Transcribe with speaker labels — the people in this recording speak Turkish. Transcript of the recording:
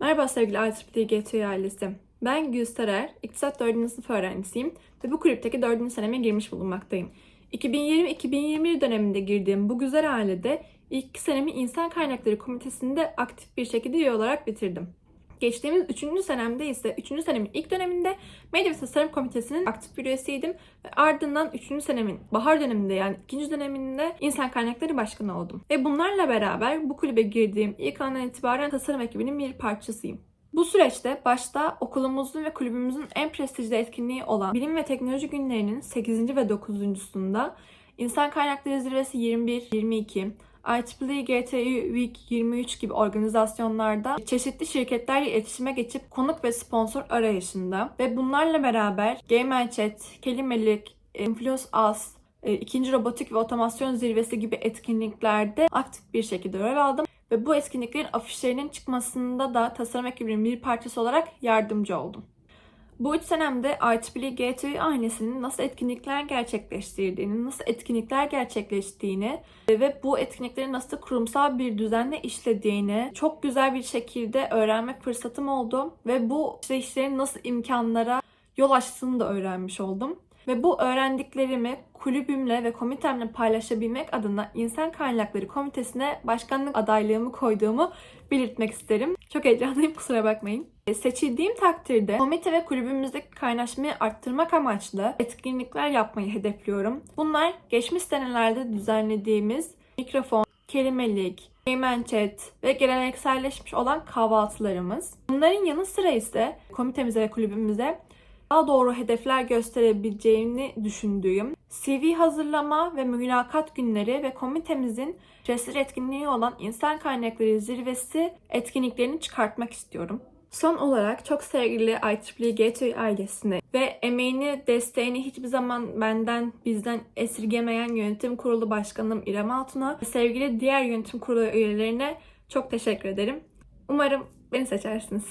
Speaker 1: Merhaba sevgili IEEE GTÜ ailesi. Ben Gülstarer, İktisat 4. sınıf öğrencisiyim ve bu kulüpteki 4. seneme girmiş bulunmaktayım. 2020-2021 döneminde girdiğim bu güzel ailede ilk senemi İnsan Kaynakları Komitesi'nde aktif bir şekilde üye olarak bitirdim. Geçtiğimiz 3. senemde ise 3. senemin ilk döneminde Medya ve Tasarım Komitesi'nin aktif bir üyesiydim ve ardından 3. senemin bahar döneminde yani 2. döneminde İnsan Kaynakları Başkanı oldum. Ve bunlarla beraber bu kulübe girdiğim ilk andan itibaren tasarım ekibinin bir parçasıyım. Bu süreçte başta okulumuzun ve kulübümüzün en prestijli etkinliği olan Bilim ve Teknoloji Günlerinin 8. ve 9.sunda İnsan Kaynakları Zirvesi 21, 22, IEEE GTÜ Week 23 gibi organizasyonlarda çeşitli şirketlerle iletişime geçip konuk ve sponsor arayışında ve bunlarla beraber Game Chat, Kelimelik, Influence Us, e, ikinci robotik ve otomasyon zirvesi gibi etkinliklerde aktif bir şekilde rol aldım ve bu etkinliklerin afişlerinin çıkmasında da tasarım ekibinin bir parçası olarak yardımcı oldum. Bu üç senemde IEEE GTÜ ailesinin nasıl etkinlikler gerçekleştirdiğini, nasıl etkinlikler gerçekleştiğini ve bu etkinliklerin nasıl kurumsal bir düzenle işlediğini çok güzel bir şekilde öğrenme fırsatım oldu ve bu işleyişlerin nasıl imkanlara yol açtığını da öğrenmiş oldum. Ve bu öğrendiklerimi kulübümle ve komitemle paylaşabilmek adına İnsan Kaynakları Komitesi'ne başkanlık adaylığımı koyduğumu belirtmek isterim. Çok heyecanlıyım kusura bakmayın. E, Seçildiğim takdirde komite ve kulübümüzdeki kaynaşmayı arttırmak amaçlı etkinlikler yapmayı hedefliyorum. Bunlar geçmiş senelerde düzenlediğimiz mikrofon, kelimelik, Gaymen Chat ve gelenekselleşmiş olan kahvaltılarımız. Bunların yanı sıra ise komitemize ve kulübümüze daha doğru hedefler gösterebileceğini düşündüğüm CV hazırlama ve mülakat günleri ve komitemizin prestij etkinliği olan İnsan Kaynakları Zirvesi etkinliklerini çıkartmak istiyorum. Son olarak çok sevgili IEEE GTÜ ailesine ve emeğini, desteğini hiçbir zaman benden, bizden esirgemeyen yönetim kurulu başkanım İrem Altun'a sevgili diğer yönetim kurulu üyelerine çok teşekkür ederim. Umarım beni seçersiniz.